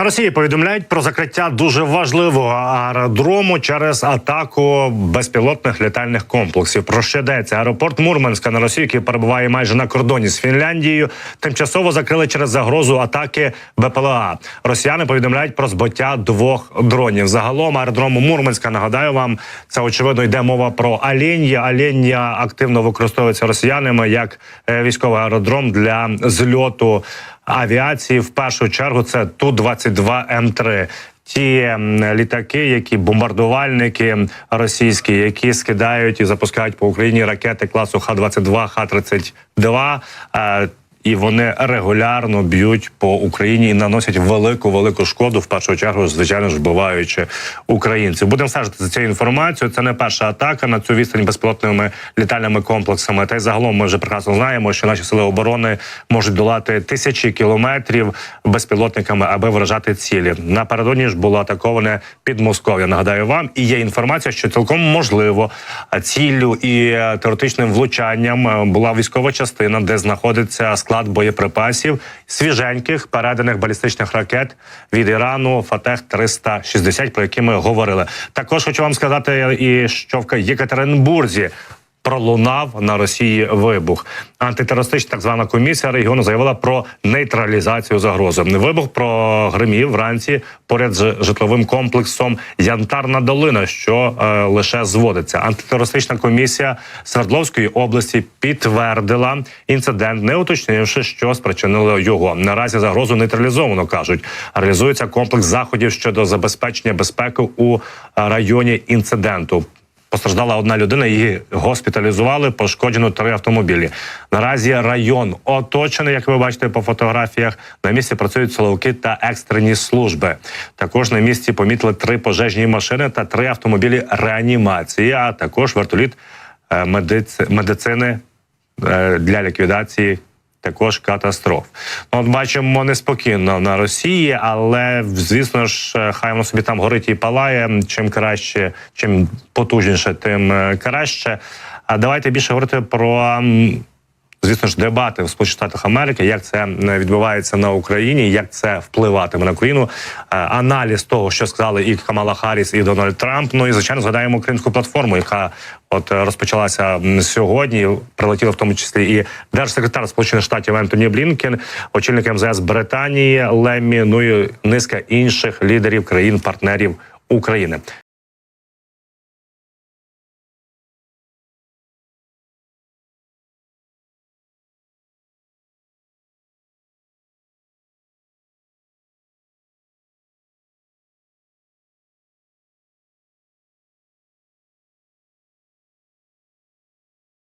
На Росії повідомляють про закриття дуже важливого аеродрому через атаку безпілотних літальних комплексів. Про що йдеться? Аеропорт Мурманська на Росії, який перебуває майже на кордоні з Фінляндією, тимчасово закрили через загрозу атаки БПЛА. Росіяни повідомляють про збиття двох дронів. Загалом аеродрому Мурманська нагадаю вам, це очевидно йде мова про Алєнія. Алєнія активно використовується росіянами як е, військовий аеродром для зльоту авіації. В першу чергу це ту 22 м 3 Ті літаки, які бомбардувальники російські, які скидають і запускають по Україні ракети класу Х-22, Х-32, е, і вони регулярно б'ють по Україні і наносять велику велику шкоду. В першу чергу, звичайно ж, вбиваючи українців. Будемо стежити за цією інформацією. Це не перша атака на цю відстань безпілотними літальними комплексами. Та й загалом ми вже прекрасно знаємо, що наші сили оборони можуть долати тисячі кілометрів безпілотниками, аби вражати цілі. Напередодні ж було атаковане Підмосков'я. Нагадаю вам, і є інформація, що цілком можливо ціллю і теоретичним влучанням була військова частина, де знаходиться склад боєприпасів свіженьких переданих балістичних ракет від Ірану Фатех 360 про які ми говорили. Також хочу вам сказати, і що в Єкатеринбурзі. Пролунав на Росії вибух. Антитерористична так звана комісія регіону заявила про нейтралізацію загрози. Вибух прогримів вранці поряд з житловим комплексом Янтарна долина, що е, лише зводиться. Антитерористична комісія Свердловської області підтвердила інцидент, не уточнивши, що спричинило його. Наразі загрозу нейтралізовано кажуть. Реалізується комплекс заходів щодо забезпечення безпеки у районі інциденту. Постраждала одна людина, її госпіталізували, пошкоджено три автомобілі. Наразі район оточений, як ви бачите по фотографіях. На місці працюють силовики та екстрені служби. Також на місці помітили три пожежні машини та три автомобілі реанімації, а також вертоліт е, медиц- медицини е, для ліквідації. Також катастроф. Ну, от бачимо неспокійно на Росії, але звісно ж, е, хай воно собі там горить і палає. Чим краще, чим потужніше, тим е, краще. А давайте більше говорити про. Звісно ж, дебати в Сполучених Штатах Америки, як це відбувається на Україні, як це впливатиме на Україну. Е, Аналіз того, що сказали і Камала Харріс, і Дональд Трамп. Ну і звичайно згадаємо українську платформу, яка от е, розпочалася сьогодні. Прилетіла в тому числі і держсекретар Сполучених Штатів Ентоні Блінкен, очільник МЗС Британії Леммі. Ну і низка інших лідерів країн-партнерів України.